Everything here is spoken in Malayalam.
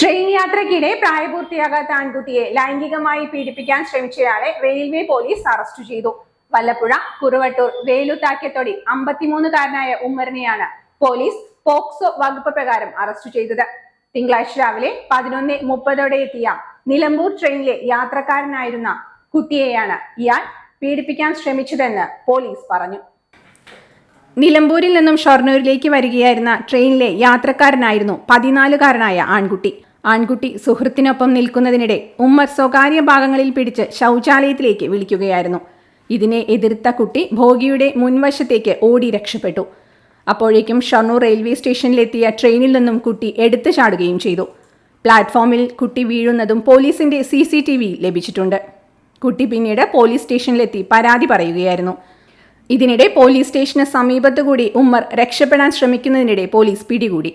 ട്രെയിൻ യാത്രയ്ക്കിടെ പ്രായപൂർത്തിയാകാത്ത ആൺകുട്ടിയെ ലൈംഗികമായി പീഡിപ്പിക്കാൻ ശ്രമിച്ചയാളെ റെയിൽവേ പോലീസ് അറസ്റ്റ് ചെയ്തു. വല്ലപ്പുഴ കുറുവട്ടൂർ വേലുത്താക്കത്തൊടി അമ്പത്തിമൂന്നുകാരനായ ഉമ്മറിനെയാണ് പോലീസ് പോക്സോ വകുപ്പ് പ്രകാരം അറസ്റ്റ് ചെയ്തത്. തിങ്കളാഴ്ച രാവിലെ പതിനൊന്ന് മുപ്പതോടെ എത്തിയ നിലമ്പൂർ ട്രെയിനിലെ യാത്രക്കാരനായിരുന്ന കുട്ടിയെയാണ് ഇയാൾ പീഡിപ്പിക്കാൻ ശ്രമിച്ചതെന്ന് പോലീസ് പറഞ്ഞു. നിലമ്പൂരിൽ നിന്നും ഷൊർണൂരിലേക്ക് വരികയായിരുന്ന ട്രെയിനിലെ യാത്രക്കാരനായിരുന്നു പതിനാലുകാരനായ ആൺകുട്ടി. ആൺകുട്ടി സുഹൃത്തിനൊപ്പം നിൽക്കുന്നതിനിടെ ഉമ്മർ സ്വകാര്യ ഭാഗങ്ങളിൽ പിടിച്ച് ശൗചാലയത്തിലേക്ക് വിളിക്കുകയായിരുന്നു. ഇതിനെ എതിർത്ത കുട്ടി ഭോഗിയുടെ മുൻവശത്തേക്ക് ഓടി രക്ഷപ്പെട്ടു. അപ്പോഴേക്കും ഷൊർണൂർ റെയിൽവേ സ്റ്റേഷനിലെത്തിയ ട്രെയിനിൽ നിന്നും കുട്ടി എടുത്തു ചാടുകയും ചെയ്തു. പ്ലാറ്റ്ഫോമിൽ കുട്ടി വീഴുന്നതും പോലീസിന്റെ സി സി ടി വി ലഭിച്ചിട്ടുണ്ട്. കുട്ടി പിന്നീട് പോലീസ് സ്റ്റേഷനിലെത്തി പരാതി പറയുകയായിരുന്നു. ഇതിനിടെ പോലീസ് സ്റ്റേഷന് സമീപത്തുകൂടി ഉമ്മർ രക്ഷപ്പെടാൻ ശ്രമിക്കുന്നതിനിടെ പോലീസ് പിടികൂടി